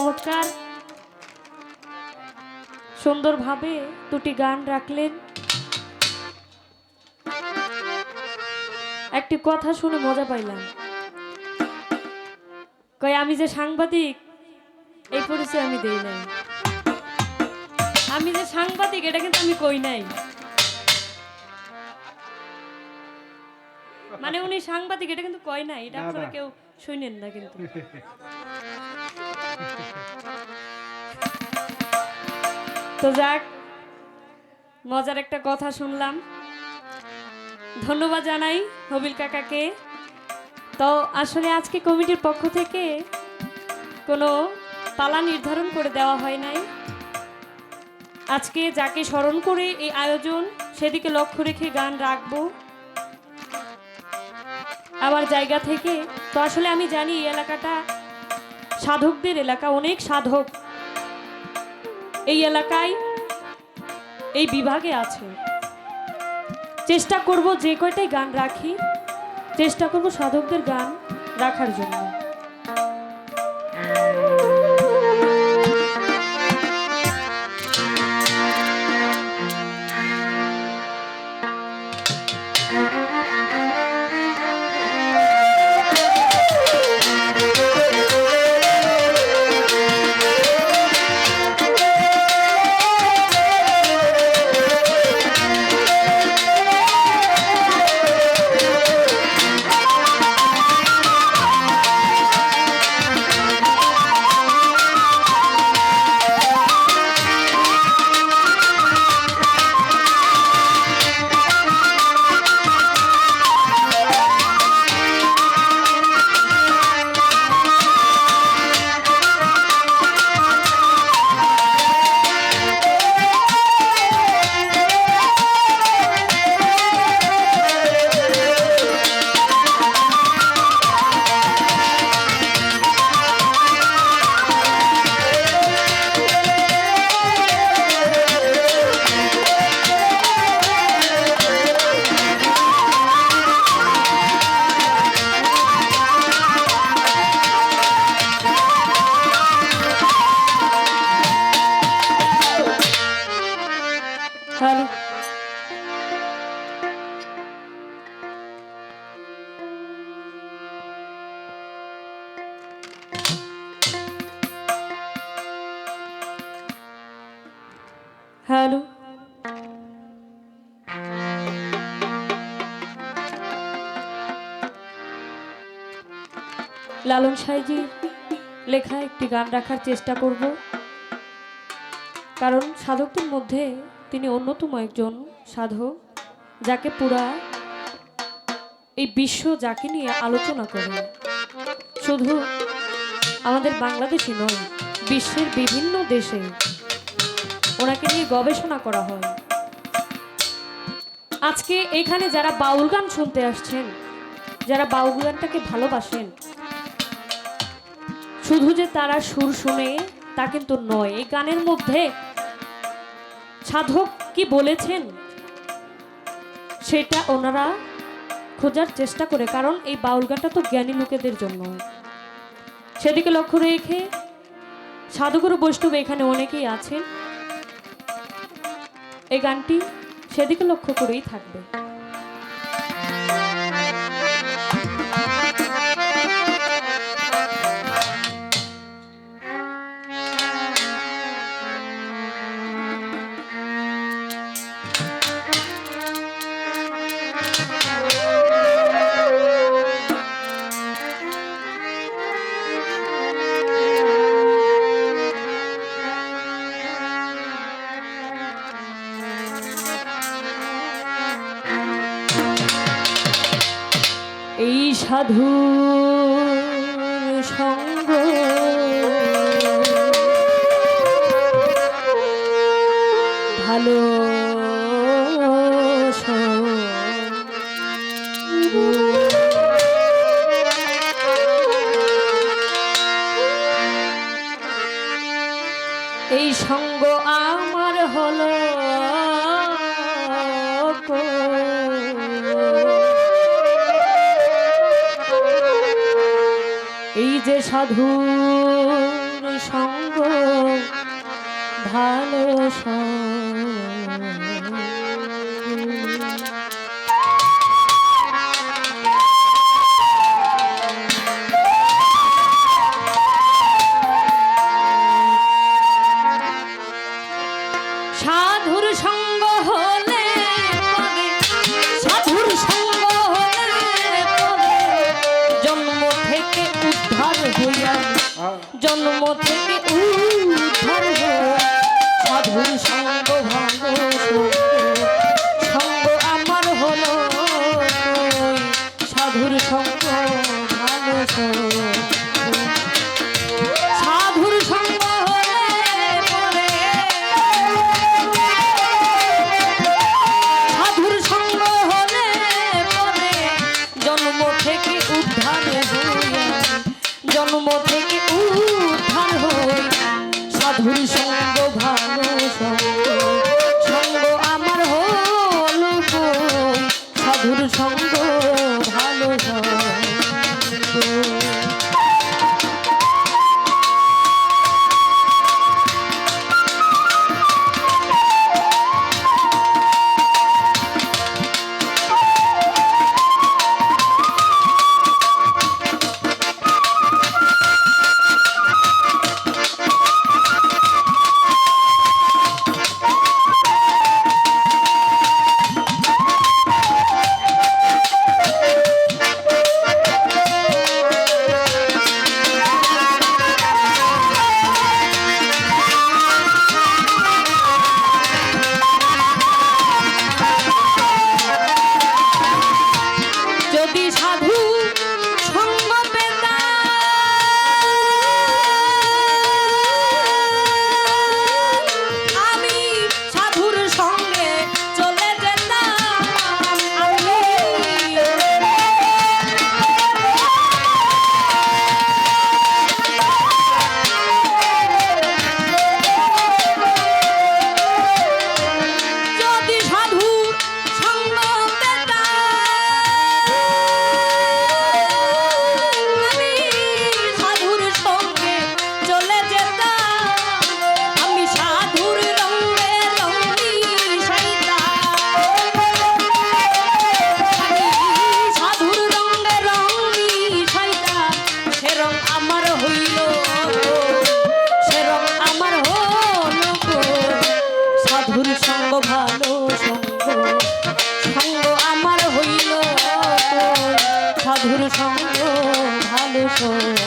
চমৎকার। সুন্দরভাবে দুটি গান রাখলেন। একটি কথা শুনে মজা পাইলাম। কই আমি যে সাংবাদিক এই পরিচয় আমি দেই নাই। আমি যে সাংবাদিক এটা কিন্তু আমি কই নাই। মানে উনি সাংবাদিক এটা কিন্তু কয় নাই। এটা আপনারা কেউ শুনেন না কিন্তু। তো যাক, মজার একটা কথা শুনলাম। ধন্যবাদ জানাই হবিল কাকাকে। তো আসলে আজকে কমিটির পক্ষ থেকে কোনো পালা নির্ধারণ করে দেওয়া হয় নাই। আজকে যাকে স্মরণ করে এই আয়োজন, সেদিকে লক্ষ্য রেখে গান রাখব। আমার জায়গা থেকে, তো আসলে আমি জানি এই এলাকাটা সাধকদের এলাকা, অনেক সাধক। এই এলাকায়, এই বিভাগে আছে। চেষ্টা করব যে কয়টাই গান রাখি, চেষ্টা করব সাধকদের গান রাখার জন্য। লালন সাইজির লেখা একটি গান রাখার চেষ্টা করব। কারণ সাধকদের মধ্যে তিনি অন্যতম একজন সাধক, যাকে পুরা এই বিশ্ব যাকে নিয়ে আলোচনা করে। শুধু আমাদের বাংলাদেশে নয়, বিশ্বের বিভিন্ন দেশে ওনাকে নিয়ে গবেষণা করা হয়। আজকে এখানে যারা বাউল গান শুনতে আসছেন, যারা বাউল গানটাকে ভালোবাসেন শুধু যে তারা সুর শুনে, তা কিন্তু নয়। এই গানের মধ্যে সাধক কি বলেছেন? সেটা ওনারা খোঁজার চেষ্টা করে, কারণ এই বাউল গানটা তো জ্ঞানী লোকেদের জন্য। সেদিকে লক্ষ্য রেখে সাধুগুরু বৈষ্ণব এখানে অনেকেই আছেন। এই গানটি সেদিকে লক্ষ্য করেই থাকবে। সাধু সঙ্গ। ভালো এই সঙ্গ আমার হলো সাধু সঙ্গ ভালো সাধুর সঙ্গ থেকে উদ্ধার সাধুর Oh.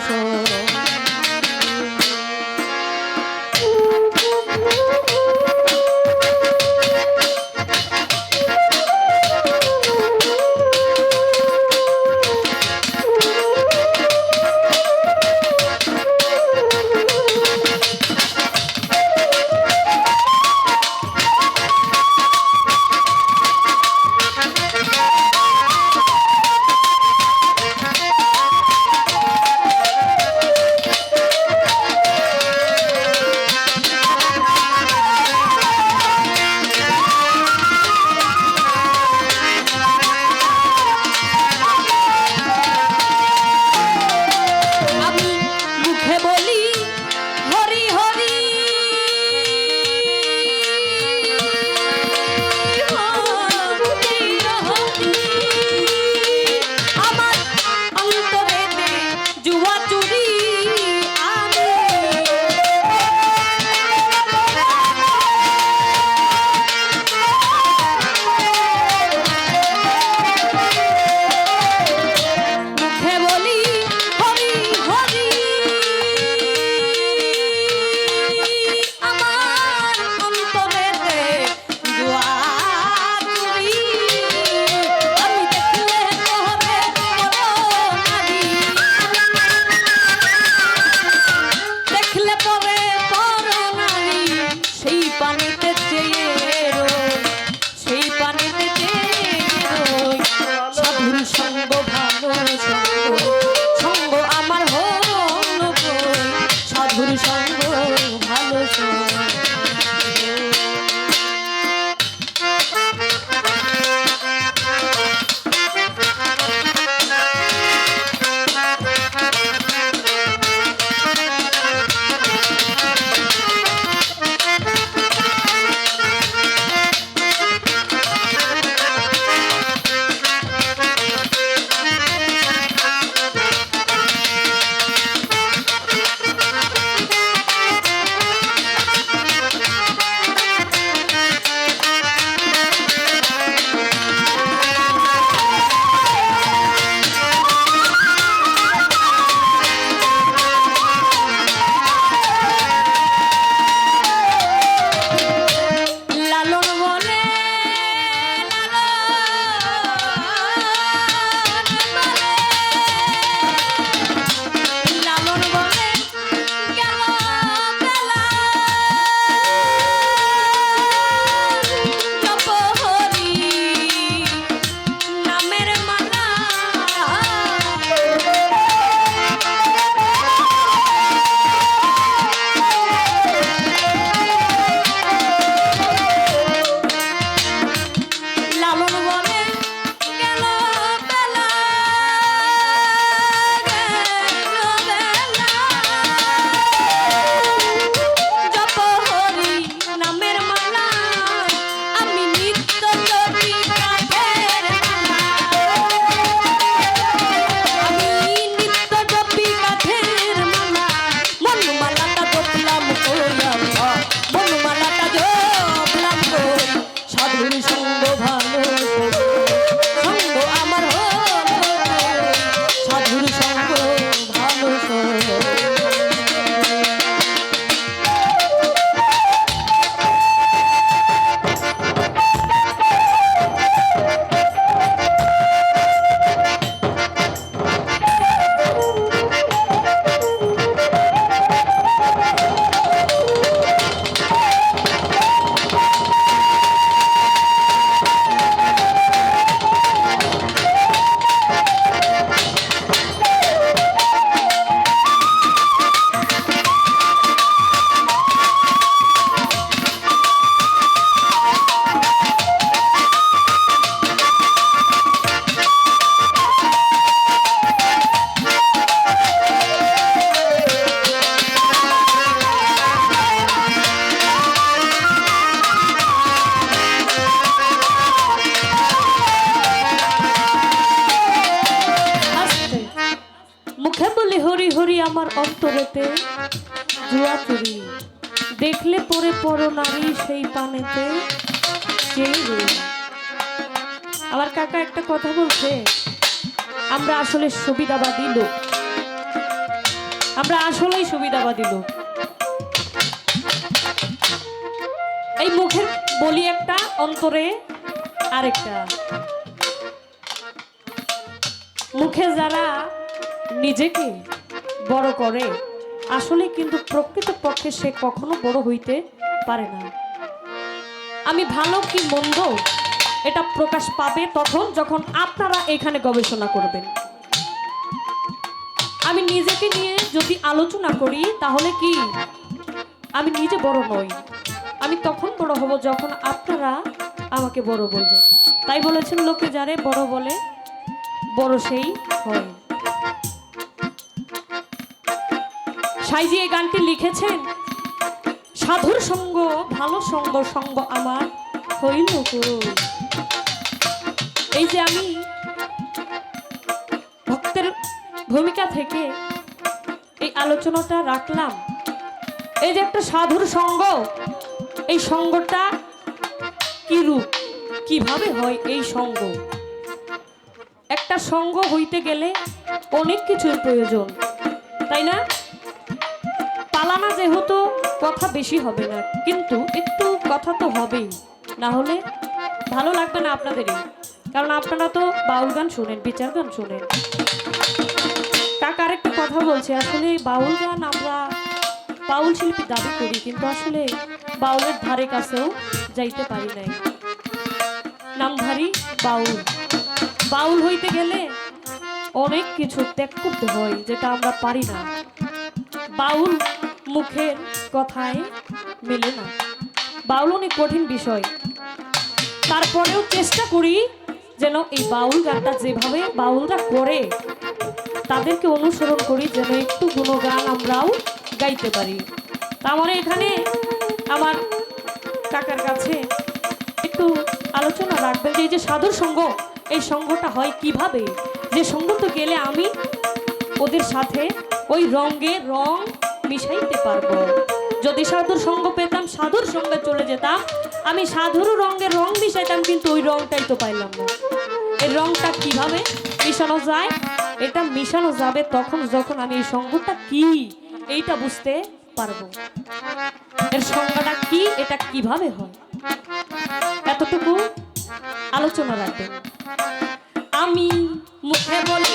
sorrow. অন্তরেতে জুয়া চুরি। দেখলে পরে পর নারী সেই পানেতে রই। আমার কাকা একটা কথা বলছে, আমরা আসলে সুবিধাবাদী লোক। আমরা আসলেই সুবিধাবাদী লোক। এই মুখের বলি একটা, অন্তরে আরেকটা। মুখে যারা নিজেকে বড় করে। আসলে কিন্তু প্রকৃত পক্ষে সে কখনো বড় হইতে পারে না। আমি ভালো কি মন্দ, এটা প্রকাশ পাবে তখন যখন আপনারা এখানে গবেষণা করবেন। আমি নিজেকে নিয়ে যদি আলোচনা করি, তাহলে কি? আমি নিজে বড় নই। আমি তখন বড় হব যখন আপনারা আমাকে বড় বলবেন। তাই বলেছেন লোকে, যারে বড় বলে, বড় সেই হয়। সাইজি এই গানটি লিখেছেন, সাধুর সঙ্গ, ভালো সঙ্গ সঙ্গ আমার হইল। এই যে আমি ভক্তের ভূমিকা থেকে এই আলোচনাটা রাখলাম, এই যে একটা সাধুর সঙ্গ, এই সঙ্গটা কি রূপ? কীভাবে হয় এই সঙ্গ? একটা সঙ্গ হইতে গেলে অনেক কিছুর প্রয়োজন, তাই না? যেহেতু কথা বেশি হবে না, কিন্তু একটু কথা তো হবেই। না হলে ভালো লাগবে না আপনাদেরই। কারণ আপনারা তো বাউল গান শোনেন, বিচার গান শোনেন। কাকা আরেকটা কথা বলছে, আসলে বাউল গান আমরা বাউল শিল্পী দাবি করি, কিন্তু আসলে বাউলের ধারে কাছেও যাইতে পারি নাই। নামধারী বাউল। বাউল হইতে গেলে অনেক কিছু ত্যাগ করতে হয়, যেটা আমরা পারি না। বাউল মুখের কথায় মেলে না। বাউল অনেক কঠিন বিষয়। তারপরেও চেষ্টা করি যেন এই বাউল গানটা যেভাবে বাউলরা করে, তাদেরকে অনুসরণ করি যেন একটু গুণগান আমরাও গাইতে পারি। তা আমার এখানে আমার কাকার কাছে একটু আলোচনা রাখবেন যে এই যে সাধুর সঙ্গ, এই সঙ্গটা হয় কীভাবে? যে সঙ্গতে গেলে আমি ওদের সাথে ওই রঙে রং মিশাইতে পারব। যদি সাধুর সঙ্গ পেতাম, সাধুর সঙ্গে চলে যেতাম, আমি সাধুর রঙে রং মিশাইতাম, কিন্তু ওই রংটাই তো পাইলাম না। এই রংটা কীভাবে মিশানো যায়? এটা মিশানো যাবে তখন যখন আমি এই সঙ্গটা কি? এইটা বুঝতে পারব। এর সংজ্ঞাটা কি? এটা কীভাবে হয়? এতটুকু আলোচনা রাখবেন। আমি মুখে বলি